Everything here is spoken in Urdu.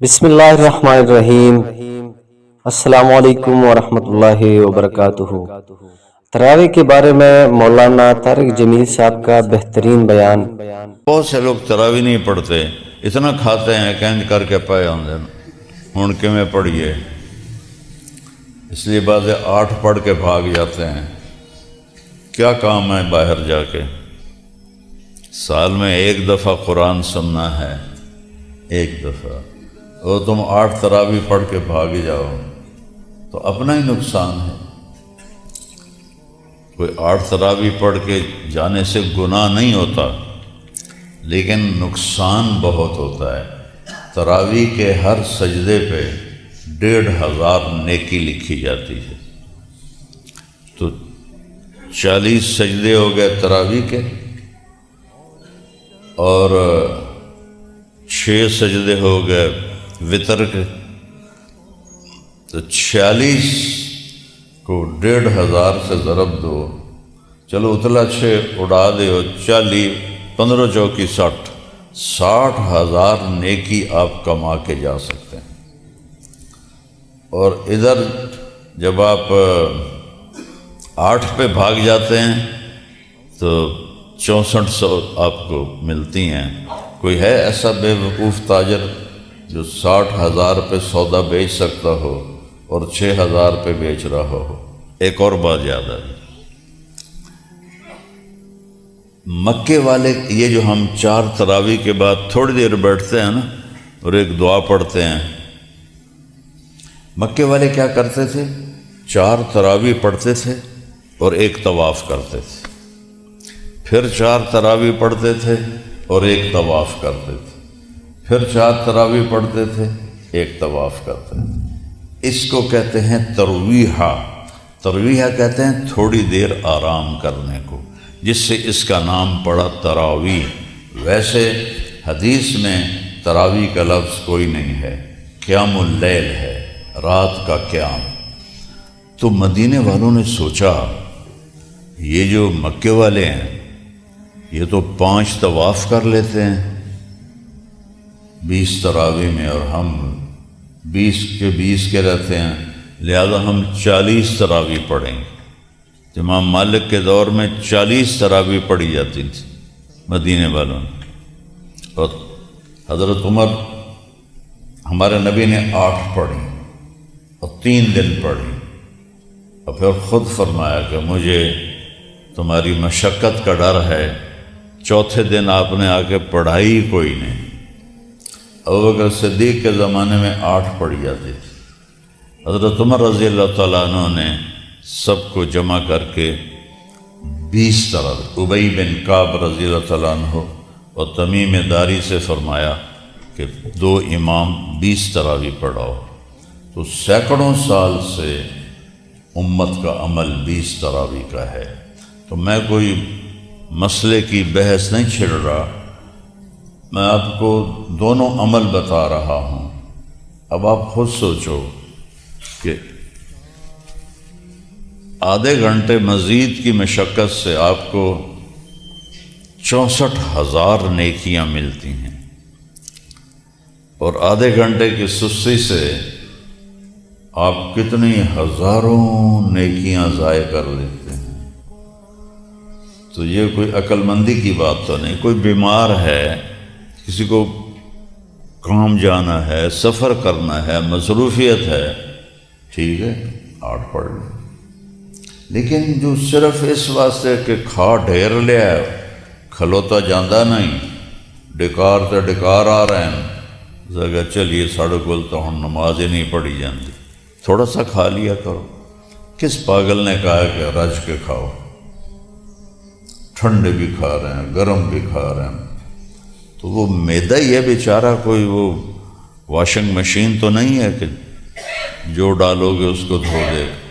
بسم اللہ الرحمن الرحیم۔ السلام علیکم ورحمۃ اللہ وبرکاتہ۔ تراوی کے بارے میں مولانا طارق جمیل صاحب کا بہترین بیان۔ بہت سے لوگ تراوی نہیں پڑھتے، اتنا کھاتے ہیں کینج کر کے پائے آدھے ہوں کہ میں پڑھیے؟ اس لیے بعض آٹھ پڑھ کے بھاگ جاتے ہیں۔ کیا کام ہے باہر جا کے؟ سال میں ایک دفعہ قرآن سننا ہے۔ ایک دفعہ۔ اور تم آٹھ تراوی پڑھ کے بھاگ جاؤ، تو اپنا ہی نقصان ہے۔ کوئی آٹھ تراوی پڑھ کے جانے سے گناہ نہیں ہوتا، لیکن نقصان بہت ہوتا ہے۔ تراوی کے ہر سجدے پہ ڈیڑھ ہزار نیکی لکھی جاتی ہے۔ تو چالیس سجدے ہو گئے تراوی کے، اور چھ سجدے ہو گئے وطر کے تو چھیالیس کو ڈیڑھ ہزار سے ضرب دو۔ چلو اتلا چھ اڑا دو چالی پندرہ چوکی ساٹھ۔ ساٹھ ہزار نیکی آپ کما کے جا سکتے ہیں۔ اور ادھر جب آپ آٹھ پہ بھاگ جاتے ہیں تو چونسٹھ سو آپ کو ملتی ہیں۔ کوئی ہے ایسا بے وقوف تاجر؟ جو ساٹھ ہزار پہ سودا بیچ سکتا ہو اور چھ ہزار پہ بیچ رہا ہو۔ ایک اور بات یاد ہے مکے والے یہ جو ہم چار تراوی کے بعد تھوڑی دیر بیٹھتے ہیں نا اور ایک دعا پڑھتے ہیں۔ مکے والے کیا کرتے تھے؟ چار تراوی پڑھتے تھے اور ایک طواف کرتے تھے۔ پھر چار تراوی پڑھتے تھے اور ایک طواف کرتے تھے۔ پھر چار تراوی پڑھتے تھے، ایک طواف کرتے تھے اس کو کہتے ہیں ترویحہ۔ ترویحہ کہتے ہیں تھوڑی دیر آرام کرنے کو، جس سے اس کا نام پڑا تراوی ویسے حدیث میں تراوی کا لفظ کوئی نہیں ہے قیام اللیل ہے، رات کا قیام۔ تو مدینے والوں نے سوچا، یہ جو مکے والے ہیں، یہ تو پانچ طواف کر لیتے ہیں۔ بیس تراوی میں اور ہم بیس کے بیس کے رہتے ہیں، لہذا ہم چالیس تراوی پڑھیں گے۔ امام مالک کے دور میں چالیس تراوی پڑھی جاتی تھی، مدینے والوں نے۔ اور حضرت عمر، ہمارے نبی نے آٹھ پڑھی اور تین دن پڑھی۔ اور پھر خود فرمایا کہ مجھے تمہاری مشقت کا ڈر ہے، چوتھے دن آپ نے آ کے پڑھائی کوئی نہیں۔ ابو بکر صدیق کے زمانے میں آٹھ پڑھی جاتی تھی۔ حضرت عمر رضی اللہ تعالیٰ عنہ نے سب کو جمع کر کے بیس طرح ابئی بن کعب رضی اللہ تعالیٰ عنہ اور تمیم داری سے فرمایا کہ دو امام بیس طرح بھی پڑھاؤ۔ تو سینکڑوں سال سے امت کا عمل بیس تراوی کا ہے۔ تو میں کوئی مسئلے کی بحث نہیں چھڑ رہا۔ میں آپ کو دونوں عمل بتا رہا ہوں۔ اب آپ خود سوچو کہ آدھے گھنٹے مزید کی مشقت سے آپ کو چونسٹھ ہزار نیکیاں ملتی ہیں۔ اور آدھے گھنٹے کی سستی سے آپ کتنی ہزاروں نیکیاں ضائع کر لیتے ہیں۔ تو یہ کوئی عقل مندی کی بات تو نہیں، کوئی بیمار ہے۔ کسی کو کام جانا ہے، سفر کرنا ہے، مصروفیت ہے، ٹھیک ہے، آٹھ پڑھ لیں۔ لیکن جو صرف اس واسطے کہ کھا ڈھیر لیا کھلوتا جانا نہیں، ڈکار تو ڈکار آ رہے ہیں جگہ چلیے ساڑھے کول تو ہم نماز ہی نہیں پڑھی جاتی تھوڑا سا کھا لیا کرو۔ کس پاگل نے کہا کہ رج کے کھاؤ؟ ٹھنڈے بھی کھا رہے ہیں، گرم بھی کھا رہے ہیں۔ تو وہ میدا ہی ہے بیچارہ، کوئی وہ واشنگ مشین تو نہیں ہے کہ جو ڈالو گے اس کو دھو دے۔ گا